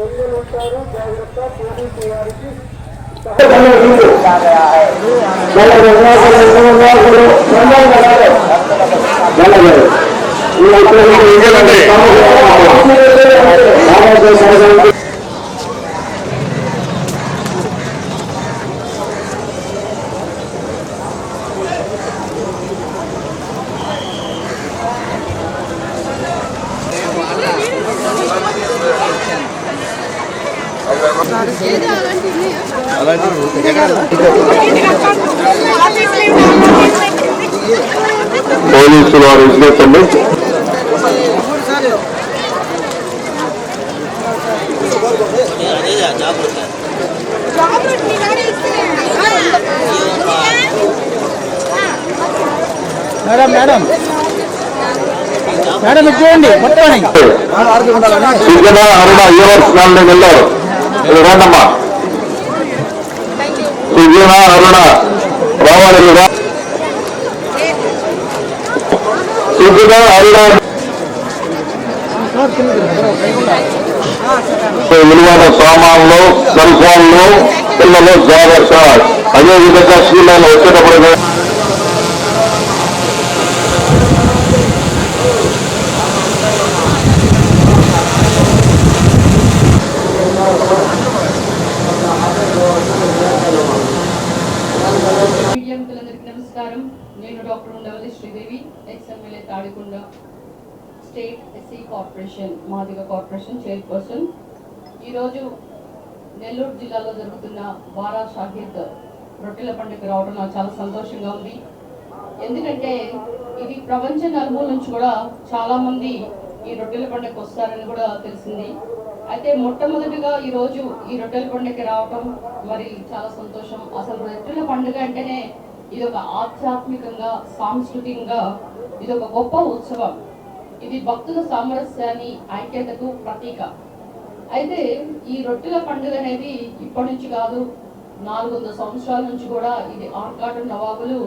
దొంగలు ఉంటారు జాగ్రత్త పోలీసు వారికి పోలీసులు వారు విజ్ఞప్తండి మేడం మేడం. మేడం ఇది చూడండి మొత్తం అరుణ నాలుగు వెళ్ళారు. రండమ్మా. సూచన అరుణ? రావాలి మీరు రా. అరుణ? విలువైన సామాన్లు సెల్ ఫోన్లు పిల్లలు జాగ్రత్త. అదేవిధంగా స్కూల్లో వచ్చేటప్పుడు నమస్కారం. నేను doctor Undavalli Sridevi ex Tadikonda state SC corporation Madiga corporation chairperson. ఈరోజు నెల్లూరు జిల్లాలో జరుగుతున్న బారా షాహిద్ రొట్టెల పండుగ రావడం నాకు చాలా సంతోషంగా ఉంది. ఎందుకంటే ఇది ప్రపంచ నలుమూల నుంచి కూడా చాలామంది ఈ రొట్టెల పండుగకు వస్తారని కూడా తెలిసింది. అయితే మొట్టమొదటిగా ఈ రోజు ఈ రొట్టెల పండుగకి రావటం మరి చాలా సంతోషం. అసలు రొట్టెల పండుగ అంటేనే ఇది ఒక ఆధ్యాత్మికంగా సాంస్కృతికంగా ఇది ఒక గొప్ప ఉత్సవం. ఇది భక్తుల సామరస్యాన్ని ఐక్యతకు ప్రతీక. అయితే ఈ రొట్టెల పండుగ అనేది ఇప్పటి నుంచి కాదు నాలుగు వందల సంవత్సరాల నుంచి కూడా ఇది ఆర్కాటు నవాబులు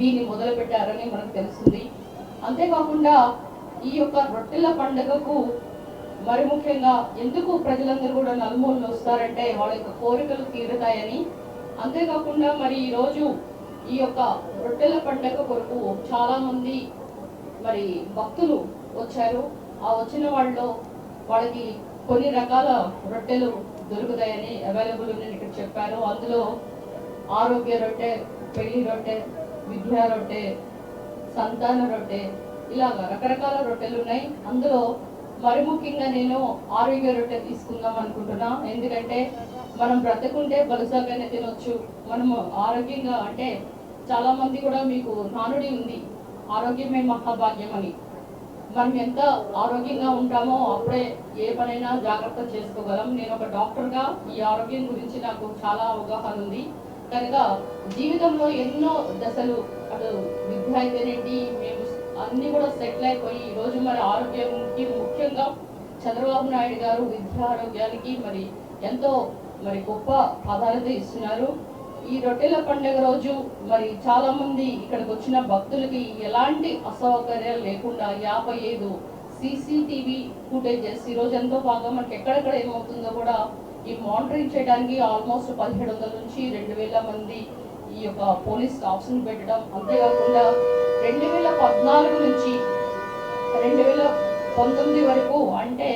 దీన్ని మొదలుపెట్టారని మనకు తెలుస్తుంది. అంతేకాకుండా ఈ యొక్క రొట్టెల పండుగకు మరి ముఖ్యంగా ఎందుకు ప్రజలందరూ కూడా నలుమూలలు వస్తారంటే వాళ్ళ యొక్క కోరికలు తీరుతాయని అంతేకాకుండా మరి ఈరోజు ఈ యొక్క రొట్టెల పండుగ కొరకు చాలా మంది మరి భక్తులు వచ్చారు. ఆ వచ్చిన వాళ్ళలో వాళ్ళకి కొన్ని రకాల రొట్టెలు దొరుకుతాయని అవైలబుల్ ఉన్నాయని ఇక్కడ చెప్పారు. అందులో ఆరోగ్య రొట్టె పెళ్ళి రొట్టె విద్యా రొట్టె సంతాన రొట్టె ఇలాగా రకరకాల రొట్టెలు ఉన్నాయి. అందులో మరి ముఖ్యంగా నేను ఆరోగ్య రొట్టె తీసుకుందాం అనుకుంటున్నా. ఎందుకంటే మనం బ్రతకుంటే బలసాగానే తినొచ్చు. మనము ఆరోగ్యంగా అంటే చాలా మంది కూడా మీకు నానుడి ఉంది. ఆరోగ్యమే మహాభాగ్యం అని. మనం ఎంత ఆరోగ్యంగా ఉంటామో అప్పుడే ఏ పనైనా జాగ్రత్త చేసుకోగలం. నేను ఒక డాక్టర్గా ఈ ఆరోగ్యం గురించి నాకు చాలా అవగాహన ఉంది. కనుక జీవితంలో ఎన్నో దశలు అటు విద్య అయితేనేంటి మేము అన్ని కూడా సెటిల్ అయిపోయి ఈరోజు మరి ఆరోగ్యంకి ముఖ్యంగా చంద్రబాబు నాయుడు గారు విద్య ఆరోగ్యానికి మరి ఎంతో మరి గొప్ప ప్రాధాన్యత ఇస్తున్నారు. ఈ రొట్టెల పండుగ రోజు మరి చాలా మంది ఇక్కడికి వచ్చిన భక్తులకి ఎలాంటి అసౌకర్యాలు లేకుండా యాభై ఐదు సీసీటీవీ ఫుటేజెస్ ఈ రోజు ఎంతో బాగా మనకి ఎక్కడెక్కడ ఏమవుతుందో కూడా ఈ మానిటరింగ్ చేయడానికి ఆల్మోస్ట్ పదిహేడు వందల నుంచి రెండు వేల మంది ఈ యొక్క పోలీస్ స్టాఫ్స్ పెట్టడం. అంతేకాకుండా రెండు వేల పద్నాలుగు నుంచి రెండు వేల పంతొమ్మిది వరకు అంటే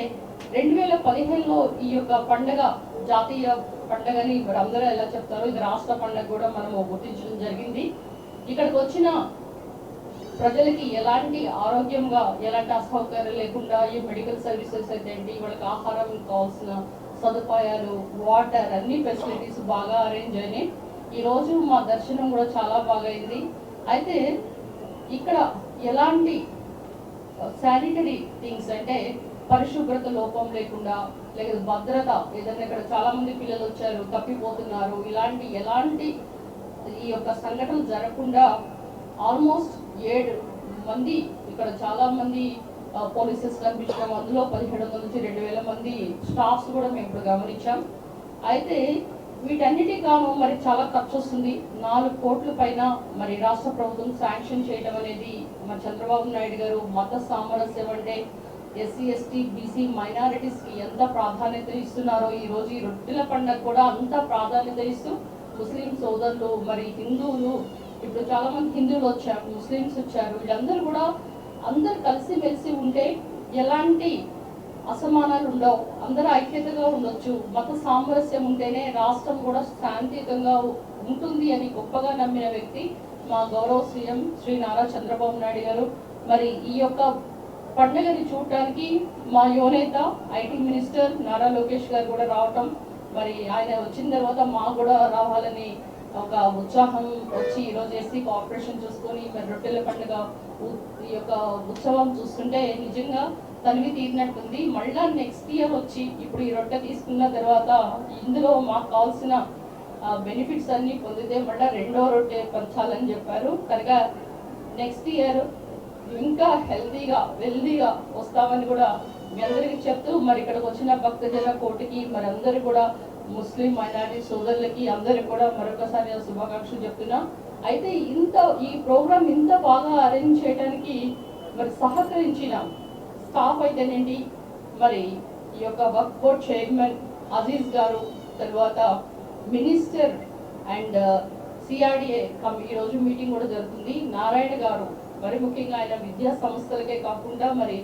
రెండు వేల పదిహేనులో ఈ యొక్క పండగ జాతీయ పండగని మరి అందరూ ఎలా చెప్తారో ఇది రాష్ట్ర పండగ కూడా మనము గుర్తించడం జరిగింది. ఇక్కడికి వచ్చిన ప్రజలకి ఎలాంటి ఆరోగ్యంగా ఎలాంటి అసౌకర్యం లేకుండా ఈ మెడికల్ సర్వీసెస్ అయితే ఏంటి వాళ్ళకి ఆహారం కావాల్సిన సదుపాయాలు వాటర్ అన్ని ఫెసిలిటీస్ బాగా అరేంజ్ అయినాయి. ఈ రోజు మా దర్శనం కూడా చాలా బాగా అయింది. అయితే ఇక్కడ ఎలాంటి శానిటరీ థింగ్స్ అంటే పరిశుభ్రత లోపం లేకుండా లేదా భద్రత ఏదైనా ఇక్కడ చాలా మంది పిల్లలు వచ్చారు తప్పిపోతున్నారు. ఇలాంటి ఎలాంటి ఈ యొక్క సంఘటన జరగకుండా ఆల్మోస్ట్ ఏడు మంది ఇక్కడ చాలా మంది పోలీసెస్ కనిపించడం అందులో పదిహేడు వందల నుంచి రెండు వేల మంది స్టాఫ్స్ కూడా మేము ఇప్పుడు గమనించాం. అయితే వీటన్నిటి గాను మరి చాలా ఖర్చు వస్తుంది. నాలుగు కోట్ల పైన మరి రాష్ట్ర ప్రభుత్వం శాంక్షన్ చేయడం అనేది మరి చంద్రబాబు నాయుడు గారు మత సామరస్యం అంటే ఎస్సీ ఎస్టీ బీసీ మైనారిటీస్కి ఎంత ప్రాధాన్యత ఇస్తున్నారో ఈరోజు ఈ రొట్టెల పండుగ కూడా అంత ప్రాధాన్యత ఇస్తూ ముస్లిం సోదరులు మరి హిందువులు ఇప్పుడు చాలామంది హిందువులు వచ్చారు ముస్లిమ్స్ వచ్చారు వీళ్ళందరూ కూడా అందరు కలిసిమెలిసి ఉంటే ఎలాంటి అసమానాలు ఉండవు అందరూ ఐక్యతగా ఉండొచ్చు మత సామరస్యం ఉంటేనే రాష్ట్రం కూడా శాంతియుతంగా ఉంటుంది అని గొప్పగా నమ్మిన వ్యక్తి మా గౌరవ సీఎం శ్రీ నారా చంద్రబాబు నాయుడు గారు. మరి ఈ యొక్క పండుగని చూడటానికి మా యువనేత ఐటీ మినిస్టర్ నారా లోకేష్ గారు కూడా రావటం మరి ఆయన వచ్చిన తర్వాత మాకు కూడా రావాలని ఒక ఉత్సాహం వచ్చి ఈరోజు వేసి కోఆపరేషన్ చూసుకొని మరి రొట్టెల పండుగ ఈ యొక్క ఉత్సవం చూస్తుంటే నిజంగా తనివి తీరినట్టుంది. మళ్ళా నెక్స్ట్ ఇయర్ వచ్చి ఇప్పుడు ఈ రొట్టె తీసుకున్న తర్వాత ఇందులో మాకు కావాల్సిన బెనిఫిట్స్ అన్నీ పొందితే మళ్ళీ రెండో రొట్టె పంచాలని చెప్పారు. కనుక నెక్స్ట్ ఇయర్ ఇంకా హెల్తీగా వెల్దీగా వస్తామని కూడా మీ అందరికీ చెప్తూ మరి ఇక్కడికి వచ్చిన భక్తజన కోటికి మరి అందరు కూడా ముస్లిం మైనారిటీ సోదరులకి అందరికి కూడా మరొకసారి శుభాకాంక్షలు చెప్తున్నా. అయితే ఇంత ఈ ప్రోగ్రామ్ ఇంత బాగా అరేంజ్ చేయడానికి మరి సహకరించిన స్టాఫ్ అయితేనేంటి? మరి ఈ యొక్క work board chairman Aziz garu తర్వాత మినిస్టర్ అండ్ uh, సిఆర్డిఏ ఈరోజు మీటింగ్ కూడా జరుగుతుంది. నారాయణ గారు మరి ముఖ్యంగా ఆయన విద్యా సంస్థలకే కాకుండా మరి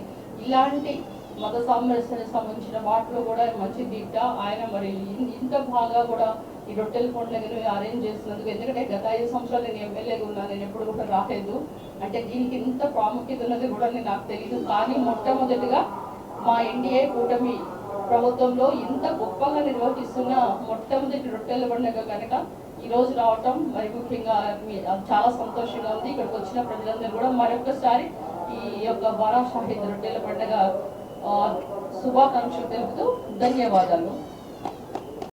ఇలాంటి మత సామరస్యానికి సంబంధించిన వాటిలో కూడా మంచి దిట్ట ఆయన మరి ఇంత బాగా కూడా ఈ రొట్టెల పండుగను అరేంజ్ చేసినందుకు ఎందుకంటే గత ఐదు సంవత్సరాలు నేను ఎమ్మెల్యేగా ఉన్నా నేను ఎప్పుడు కూడా రాలేదు. అంటే దీనికి ఇంత ప్రాముఖ్యత ఉన్నది కూడా నేను నాకు తెలియదు కానీ మొట్టమొదటిగా మా ఎన్డీఏ కూటమి ప్రభుత్వంలో ఇంత గొప్పగా నిర్వహిస్తున్న మొట్టమొదటి రొట్టెల పండుగ కనుక ఈ రోజు రావటం మరి ముఖ్యంగా మీ- చాలా సంతోషంగా ఉంది. ఇక్కడికి వచ్చిన ప్రజలందరూ కూడా మరొకసారి ఈ యొక్క వారా షాహిద్ రొట్టెల పండుగ ఆ, శుభాకాంక్షలు తెలుపుతూ ధన్యవాదాలు.